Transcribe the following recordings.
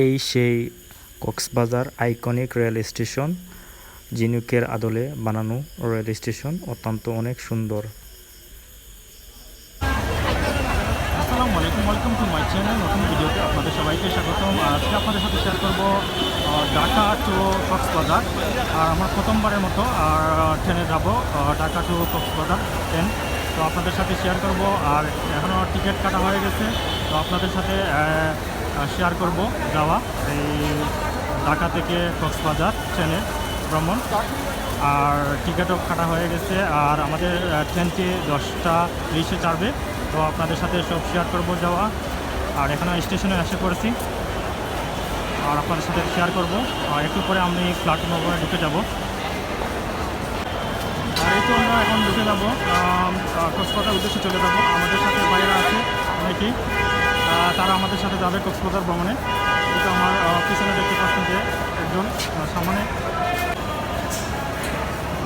এই সেই Cox's Bazar iconic rail station, জিনুকের আদলে বানানো রেল স্টেশন অত্যন্ত অনেক সুন্দর। আসসালামু আলাইকুম ওয়েলকাম টু নতুন ভিডিওতে আপনাদের সবাইকে স্বাগতম। আজকে আপনাদের সাথে শেয়ার করব ঢাকা টু কক্সবাজার। আর আমার প্রথমবারের মতো, আর ট্রেনে যাব ঢাকা টু কক্সবাজার ট্রেন তো আপনাদের সাথে শেয়ার করব, আর এখনও টিকিট কাটা হয়ে গেছে। তো আপনাদের সাথে শেয়ার করব যাওয়া এই ঢাকা থেকে কক্সবাজার ট্রেনে ভ্রমণ। আর টিকিটও কাটা হয়ে গেছে। আর আমাদের ট্রেনটি দশটা তিরিশে ছাড়বে তো আপনাদের সাথে সব শেয়ার করব যাওয়া। আর এখানে স্টেশনে এসে পড়েছি। আর আপনাদের সাথে শেয়ার করব। আর একটু পরে আমি প্ল্যাটফর্মে ঢুকে যাব। আর এই তো আমরা এখন ঢুকে যাব। কক্সবাজার উদ্দেশ্যে চলে যাব। আমাদের সাথে বাইরে আছে, অনেকেই। তারা আমাদের সাথে যাবে কক্সবাজার ভ্রমণে। এটা আমার পিছনে দেখতে পাচ্ছেন যে একজন সামনে।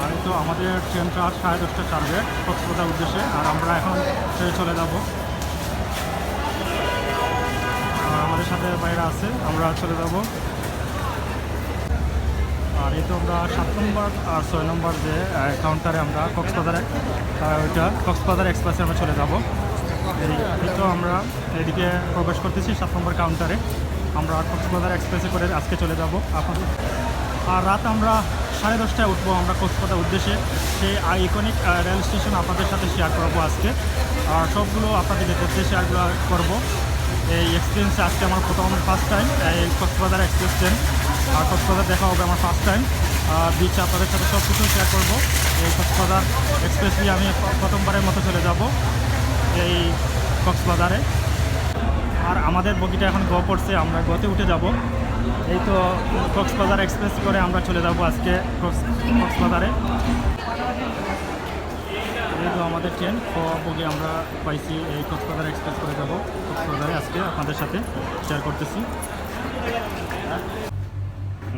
আর তো আমাদের ট্রেনটা আর সাড়ে দশটা ছাড়বে কক্সবাজার উদ্দেশ্যে, আর আমরা এখন ট্রেনে চলে যাব। আমাদের সাথে বাইরে আছে, আমরা চলে যাব। আর এই তো আমরা সাত নম্বর, আর ছয় নম্বর যে কাউন্টারে আমরা কক্সবাজারে ওইটা কক্সবাজার এক্সপ্রেসে আমরা চলে যাব। তো আমরা এদিকে প্রবেশ করতেছি সাত নম্বর কাউন্টারে আমরা কক্সবাজার এক্সপ্রেসে করে আজকে চলে যাব। আপনাদের আর রাত আমরা সাড়ে দশটায় উঠবো আমরা কক্সবাজার উদ্দেশ্যে। সেই আইকনিক রেল স্টেশন আপনাদের সাথে শেয়ার করব আজকে। আর সবগুলো আপনাদের দেখতে শেয়ারগুলো করব। এই এক্সপিরিয়েন্সে আজকে আমার প্রথম ফার্স্ট টাইম এই কক্সবাজার এক্সপ্রেস ট্রেন আর কক্সবাজার দেখা হবে আমার ফার্স্ট টাইম বিচ আপনাদের সাথে সব কিছু শেয়ার করব। এই কক্সবাজার এক্সপ্রেস দিয়ে আমি প্রথমবারের মতো চলে যাব। এই কক্সবাজারে। আর আমাদের বগিটা এখন গ পড়ছে আমরা গতে উঠে যাব। এই তো কক্সবাজার এক্সপ্রেস করে আমরা চলে যাব আজকে কক্সবাজারে। এই তো আমাদের ট্রেন ক বগি আমরা পাইছি এই কক্সবাজার এক্সপ্রেস করে যাব। কক্সবাজারে আজকে আপনাদের সাথে শেয়ার করতেছি।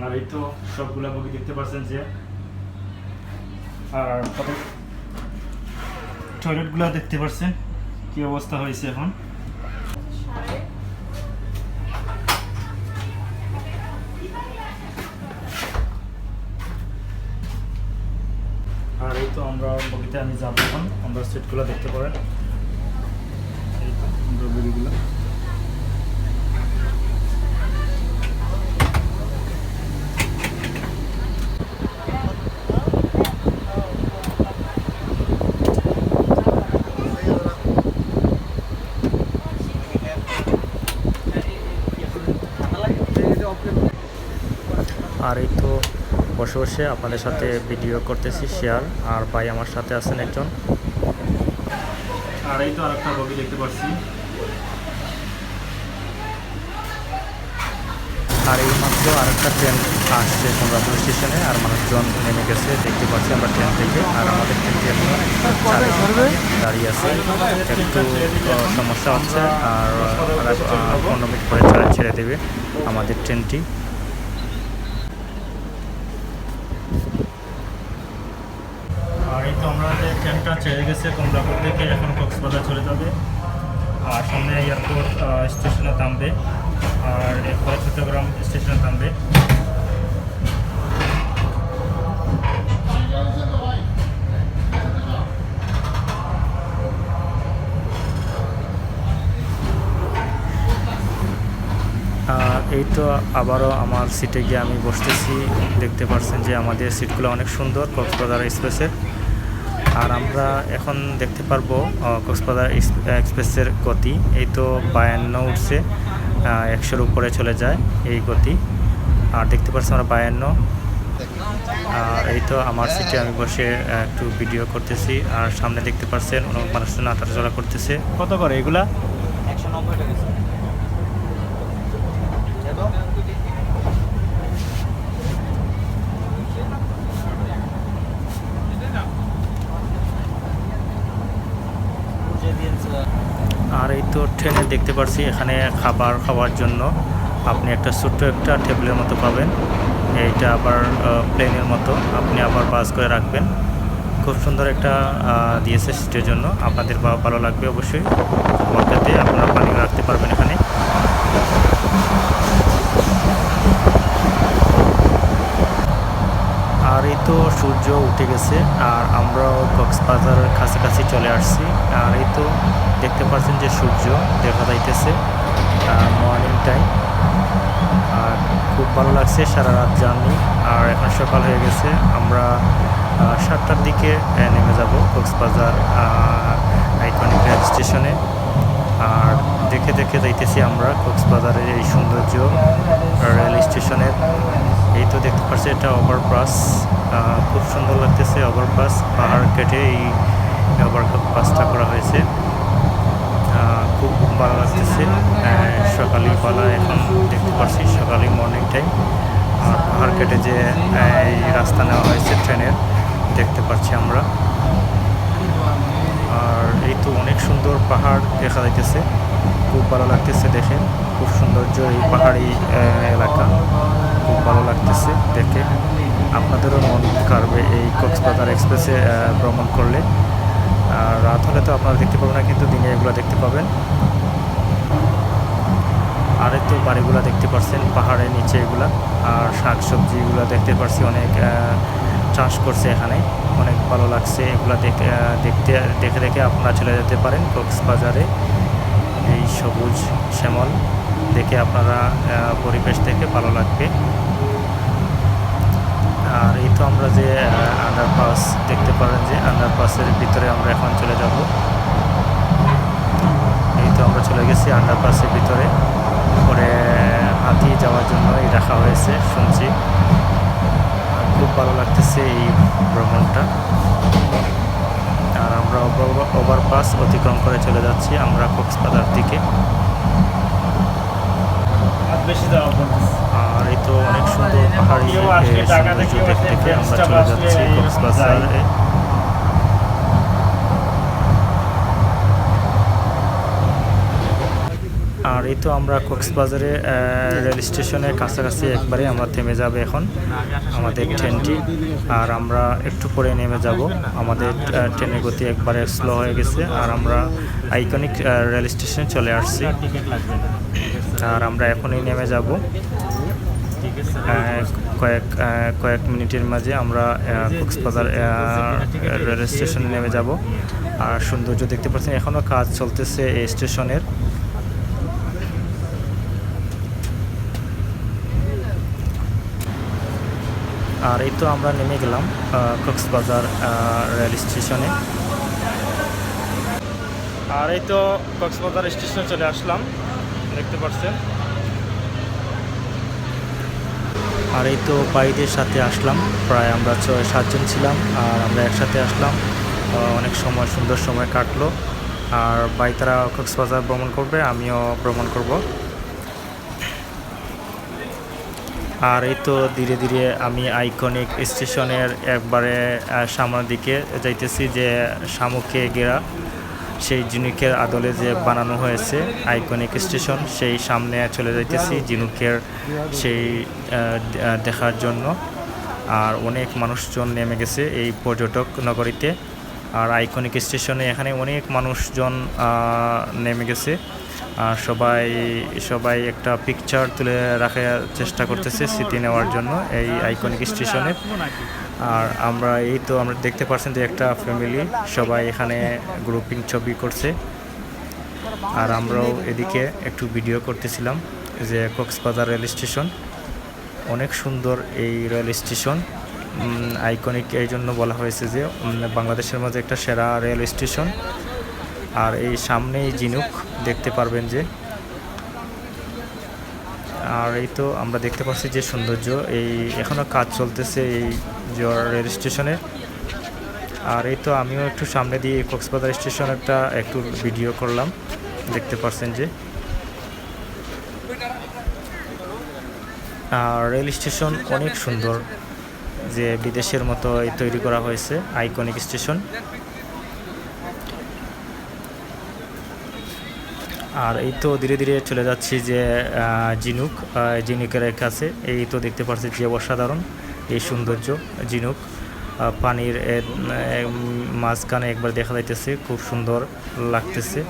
আর এই তো সবগুলা বগি দেখতে পাচ্ছেন যে, আর টয়লেটগুলো দেখতে পাচ্ছেন কি অবস্থা হয়েছে এখন? আর এই তো আমরা বগিতে আমি যাব এখন। আমরা সিটগুলো দেখতে পারেন। এই তো, আমরা বগিগুলো আর এই তো বসে বসে আপনাদের সাথে ভিডিও করতেছি শেয়ার আর ভাই আমার সাথে আছেন একজন। আর এই তো আরেকটা বগি দেখতে পাচ্ছি। আর এই মাত্র আরেকটা ট্রেন আসছে কমলাপুর স্টেশনে আর মানুষজন নেমে গেছে দেখতে পাচ্ছি আমরা ট্রেন থেকে। আর আমাদের ট্রেনটি এখন দাঁড়িয়ে আছে। একটু সমস্যা হচ্ছে আর পনেরো মিনিট পরে ছেড়ে দেবে আমাদের ট্রেনটি আর তো আমরা যে ট্রেনটা ছেড়ে গেছে কমলাপুর থেকে এখন কক্সবাজার চলে যাবে। আর সামনে এয়ারপোর্ট স্টেশনে থামবে। আর এরপরে চট্টগ্রাম স্টেশনে থামবে। আবারও আমার সিটে গিয়ে আমি বসতেছি। দেখতে পাচ্ছেন যে আমাদের সিটগুলো অনেক সুন্দর কক্সবাজার এক্সপ্রেসের আর আমরা এখন দেখতে পারব কক্সবাজার এক্সপ্রেসের গতি। এই তো বায়ান্ন উঠছে একশোর উপরে চলে যায় এই গতি। আর দেখতে পাচ্ছি আমরা বায়ান্ন। আর এই তো আমার সিটে আমি বসে একটু ভিডিও করতেছি। আর সামনে দেখতে পাচ্ছেন অনেক মানুষজন চলা করতেছে। কত করে এগুলা? আর এই তো ট্রেনে দেখতে পারছি, এখানে খাবার খাওয়ার জন্য আপনি একটা ছোট্ট একটা টেবিলের মতো পাবেন। এইটা আবার প্লেনের মতো। আপনি আবার বাস করে রাখবেন। খুব সুন্দর একটা দিয়েছে সিটের জন্য। আপনাদের ভালো লাগবে অবশ্যই। খাবারটাতে আপনারা পানি রাখতে পারবেন এখানে। উঠে গেছে, আর আমরাও কক্সবাজারের কাছাকাছি চলে আসছি। আর এই তো দেখতে পাচ্ছেন যে সূর্য দেখা যাইতেছে মর্নিং টাইম আর খুব ভালো লাগছে সারা রাত জার্নি। আর এখন সকাল হয়ে গেছে, আমরা সাতটার দিকে নেমে যাব কক্সবাজার আইকনিক রেল স্টেশনে আর দেখে দেখে যাইতেছি আমরা কক্সবাজারের এই সৌন্দর্য রেল স্টেশনের এই তো দেখতে পাচ্ছি এটা ওভারপাস খুব সুন্দর লাগতেছে ওভারপাস, পাহাড় কেটে এই ওভারপাসটা করা হয়েছে। খুব ভালো লাগতেছে। সকালে পালা এখন দেখতে পাচ্ছি সকালে মর্নিং টাইম আর পাহাড় কেটে যে এই রাস্তা নেওয়া হয়েছে ট্রেনের, দেখতে পাচ্ছি আমরা। আর এই তো অনেক সুন্দর পাহাড় দেখা যাইতেছে। খুব ভালো লাগতেছে দেখে। খুব সৌন্দর্য এই পাহাড়ি এলাকা। খুব ভালো লাগতেছে দেখে। আপনাদেরও মন কাড়বে এই কক্সবাজার এক্সপ্রেসে ভ্রমণ করলে। আর রাত হলে তো আপনারা দেখতে পাবেন না, কিন্তু দিনে এগুলো দেখতে পাবেন। আর তো বাড়িগুলো দেখতে পাচ্ছেন পাহাড়ের নিচে এগুলা। আর শাক সবজিগুলো দেখতে পাচ্ছি অনেক চাষ করছে এখানে। অনেক ভালো লাগছে এগুলো দেখে দেখতে, দেখে দেখে আপনারা চলে যেতে পারেন কক্সবাজারে। এই সবুজ শ্যামল দেখে আপনারা পরিবেশ দেখে ভালো লাগবে। আর এই তো আমরা যে আন্ডারপাস দেখতে পারেন যে আন্ডারপাসের ভিতরে আমরা এখন চলে যাব। এই তো আমরা চলে গেছি আন্ডারপাসের ভিতরে। পরে হাতি যাওয়ার জন্যই রাখা হয়েছে, শুনছি। খুব ভালো লাগতেছে এই ভ্রমণটা। আর আমরা ওভারপাস অতিক্রম করে চলে যাচ্ছি আমরা কক্সবাজার দিকে। বেশি আর এই তো অনেক সুন্দর পাহাড়ি সৌন্দর্য দেখতে দেখে আমরা চলে যাচ্ছি কক্সবাজারে। আর এই তো আমরা কক্সবাজারে রেল স্টেশনের কাছাকাছি একবারে আমরা থেমে যাব এখন আমাদের ট্রেনটি। আর আমরা একটু পরে নেমে যাব। আমাদের ট্রেনের গতি একবারে স্লো হয়ে গেছে। আর আমরা আইকনিক রেল স্টেশনে চলে আসছি। আর আমরা এখনই নেমে যাব। কয়েক কয়েক মিনিটের মাঝে আমরা কক্সবাজার রেল স্টেশনে নেমে যাব। আর সৌন্দর্য দেখতে পাচ্ছেন এখনও কাজ চলতেছে এই স্টেশনের। আর এই তো আমরা নেমে গেলাম কক্সবাজার রেল স্টেশনে। আর এই তো কক্সবাজার স্টেশনে চলে আসলাম। দেখতে পাচ্ছেন আর এই তো বাইদের সাথে আসলাম। প্রায় আমরা ছয়, সাতজন ছিলাম আর আমরা একসাথে আসলাম। অনেক সময়, সুন্দর সময় কাটলো। আর বাই তারা কক্সবাজার ভ্রমণ করবে, আমিও ভ্রমণ করব। আর এই তো ধীরে ধীরে আমি আইকনিক স্টেশনের একবারে সামনের দিকে যাইতেছি যে শামুকে ঘেরা। সেই জিনুকের আদলে যে বানানো হয়েছে আইকনিক স্টেশন সেই সামনে চলে যাইতেছি জিনুকের সেই দেখার জন্য। আর অনেক মানুষজন নেমে গেছে এই পর্যটক নগরীতে। আর আইকনিক স্টেশনে এখানে অনেক মানুষজন নেমে গেছে। আর সবাই সবাই একটা পিকচার তুলে রাখার চেষ্টা করতেছে স্মৃতি নেওয়ার জন্য এই আইকনিক স্টেশনে আর আমরা এই তো আমরা দেখতে পাচ্ছেন যে একটা ফ্যামিলি সবাই এখানে গ্রুপিং ছবি করছে। আর আমরাও এদিকে একটু ভিডিও করতেছিলাম যে কক্সবাজার রেল স্টেশন। অনেক সুন্দর এই রেল স্টেশন। আইকনিক এই জন্য বলা হয়েছে যে বাংলাদেশের মধ্যে একটা সেরা রেল স্টেশন। আর এই সামনেই জিনুক দেখতে পারবেন যে। আর এই তো আমরা দেখতে পাচ্ছি যে সৌন্দর্য, এই এখনও কাজ চলতেছে এই রেল স্টেশনে। আর এই তো আমিও একটু সামনে দিয়ে কক্সবাজার স্টেশনেরটা একটু ভিডিও করলাম, দেখতে পাচ্ছেন যে। আর রেল স্টেশন অনেক সুন্দর, যে বিদেশের মতো এই তৈরি করা হয়েছে, আইকনিক স্টেশন। আর এই তো ধীরে ধীরে চলে যাচ্ছি যে জিনুক জিনুকের কাছে। এই তো দেখতে পাচ্ছি যে অসাধারণ এই সৌন্দর্য জিনুক। পানির মাঝখানে একবার দেখা যাইতেছে, খুব সুন্দর লাগতেছে।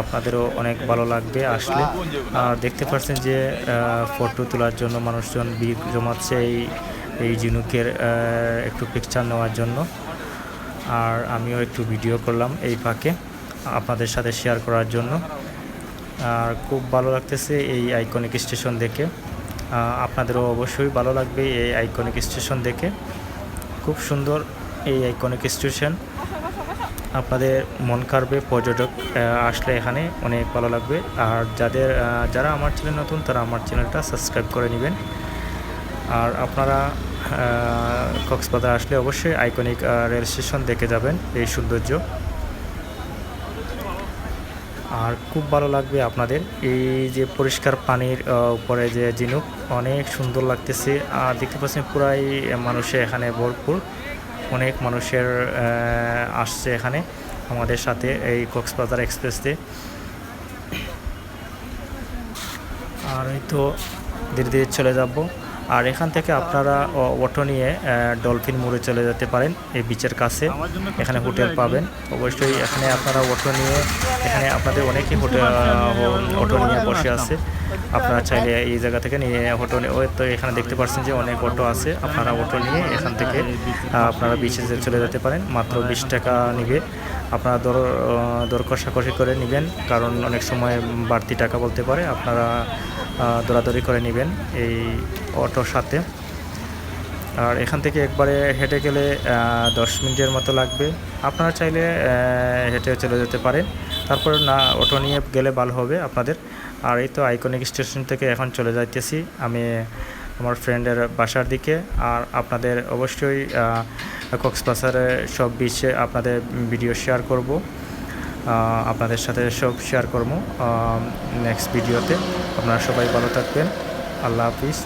আপনাদেরও অনেক ভালো লাগবে আসলে। দেখতে পাচ্ছেন যে ফটো তোলার জন্য মানুষজন ভিড় জমাচ্ছে এই এই ঝিনুকের একটু পিকচার নেওয়ার জন্য। আর আমিও একটু ভিডিও করলাম এই ফাঁকে, আপনাদের সাথে শেয়ার করার জন্য। আর খুব ভালো লাগতেছে এই আইকনিক স্টেশন দেখে। আপনাদেরও অবশ্যই ভালো লাগবে এই আইকনিক স্টেশন দেখে। খুব সুন্দর এই আইকনিক স্টেশন আপনাদের মন কাড়বে পর্যটক আসলে এখানে অনেক ভালো লাগবে। আর যাদের যারা আমার চ্যানেল নতুন, তারা আমার চ্যানেলটা সাবস্ক্রাইব করে নেবেন। আর আপনারা কক্সবাজার আসলে অবশ্যই আইকনিক রেল স্টেশন দেখে যাবেন এই সৌন্দর্য। আর খুব ভালো লাগবে আপনাদের। এই যে পরিষ্কার পানির উপরে যে ঝিনুক, অনেক সুন্দর লাগতেছে। আর দেখতে পাচ্ছেন পুরাই মানুষে এখানে ভরপুর। অনেক মানুষের আসছে এখানে আমাদের সাথে এই কক্সবাজার এক্সপ্রেসে আর এই তো ধীরে ধীরে চলে যাব। আর এখান থেকে আপনারা অটো নিয়ে ডলফিন মোড়ে চলে যেতে পারেন এই বিচের কাছে। এখানে হোটেল পাবেন। অবশ্যই এখানে আপনারা অটো নিয়ে, এখানে আপনাদের অনেকেই হোটেল অটো নিয়ে বসে আছে। আপনারা চাইলে এই জায়গা থেকে নিয়ে অটো তো এখানে দেখতে পাচ্ছেন যে অনেক অটো আছে। আপনারা অটো নিয়ে এখান থেকে আপনারা বিচে চলে যেতে পারেন। মাত্র বিশ টাকা নিবে। আপনারা দর দর কষাকষি করে নেবেন। কারণ অনেক সময় বাড়তি টাকা বলতে পারে। আপনারা দরাদরি করে নেবেন এই অটোর সাথে। আর এখান থেকে একবারে হেঁটে গেলে দশ মিনিটের মতো লাগবে। আপনারা চাইলে হেঁটে চলে যেতে পারেন। তারপর না, অটো নিয়ে গেলে ভালো হবে আপনাদের। আর এই তো আইকনিক স্টেশন থেকে এখন চলে যাইতেছি আমি, আমার ফ্রেন্ডের বাসার দিকে। আর আপনাদের অবশ্যই কক্সবাজারের সব বিচে আপনাদের ভিডিও শেয়ার করব। আপনাদের সাথে সব শেয়ার করব নেক্সট ভিডিওতে আপনারা সবাই ভালো থাকবেন। আল্লাহ হাফিজ।